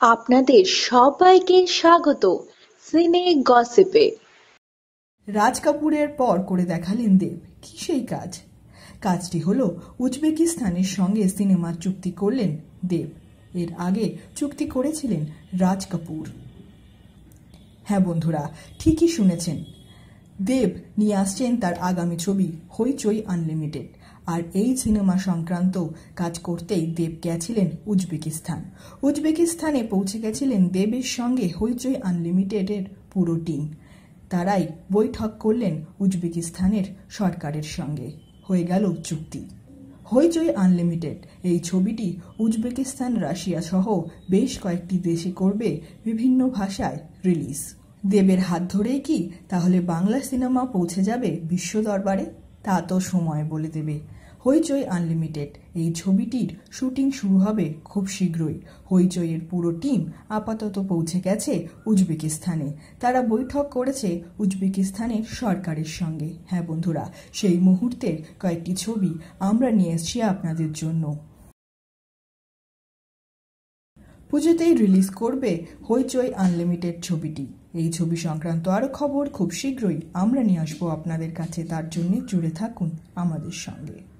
আপনাদের সবাইকে স্বাগত সিনে গসিপে। রাজ কাপুরের পর করে দেখালেন দেব। কি সেই কাজ? কাজটি হলো উজবেকিস্তানের সঙ্গে সিনেমার চুক্তি করলেন দেব। এর আগে চুক্তি করেছিলেন রাজ কাপুর। হ্যাঁ বন্ধুরা, ঠিকই শুনেছেন। দেব নিয়ে আসছেন তার আগামী ছবি হইচই আনলিমিটেড। আর এই সিনেমা সংক্রান্ত কাজ করতেই দেব গেছিলেন উজবেকিস্তান। উজবেকিস্তানে পৌঁছে গেছিলেন দেবের সঙ্গে হইচই আনলিমিটেডের পুরো টিম। তারাই বৈঠক করলেন উজবেকিস্তানের সরকারের সঙ্গে। হয়ে গেল চুক্তি। হইচই আনলিমিটেড, এই ছবিটি উজবেকিস্তান, রাশিয়া সহ বেশ কয়েকটি দেশে করবে বিভিন্ন ভাষায় রিলিজ। দেবের হাত ধরেই কি তাহলে বাংলা সিনেমা পৌঁছে যাবে বিশ্ব দরবারে? তা তো সময় বলে দেবে। হইচই আনলিমিটেড এই ছবিটির শুটিং শুরু হবে খুব শীঘ্রই। হইচইয়ের পুরো টিম আপাতত পৌঁছে গেছে উজবেকিস্তানে। তারা বৈঠক করেছে উজবেকিস্তানের সরকারের সঙ্গে। হ্যাঁ বন্ধুরা, সেই মুহূর্তের কয়েকটি ছবি আমরা নিয়ে এসেছি আপনাদের জন্য। পুজোতেই রিলিজ করবে হইচই আনলিমিটেড ছবিটি। এই ছবি সংক্রান্ত আরও খবর খুব শীঘ্রই আমরা নিয়ে আসব আপনাদের কাছে। তার জন্য জুড়ে থাকুন আমাদের সঙ্গে।